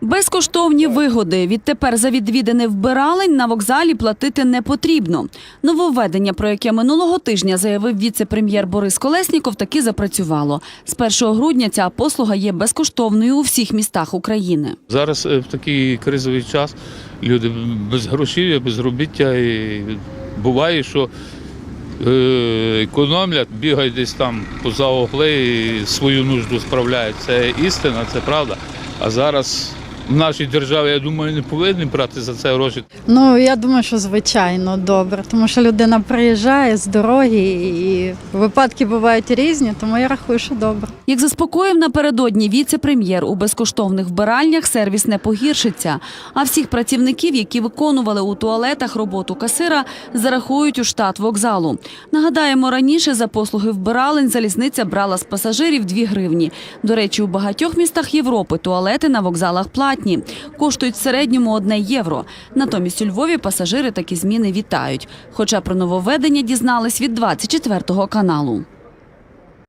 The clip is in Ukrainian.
Безкоштовні вигоди. Відтепер за відвідини вбиралень на вокзалі платити не потрібно. Нововведення, про яке минулого тижня заявив віце-прем'єр Борис Колесніков, таки запрацювало. З 1 грудня ця послуга є безкоштовною у всіх містах України. Зараз е, в такий кризовий час люди без грошей, без робіття. І буває, що е, економлять, бігають десь там поза угли і свою нужду справляють. Це істина, це правда. А зараз в нашій державі, я думаю, не повинні брати за це гроші. Ну я думаю, що звичайно добре, тому що людина приїжджає з дороги і випадки бувають різні, тому я рахую, що добре. Як заспокоїв напередодні віце-прем'єр, у безкоштовних вбиральнях сервіс не погіршиться. А всіх працівників, які виконували у туалетах роботу касира, зарахують у штат вокзалу. Нагадаємо, раніше за послуги вбиралень залізниця брала з пасажирів 2 гривні. До речі, у багатьох містах Європи туалети на вокзалах платні. Коштують в середньому 1 євро. Натомість у Львові пасажири такі зміни вітають. Хоча про нововведення дізнались від 24 каналу.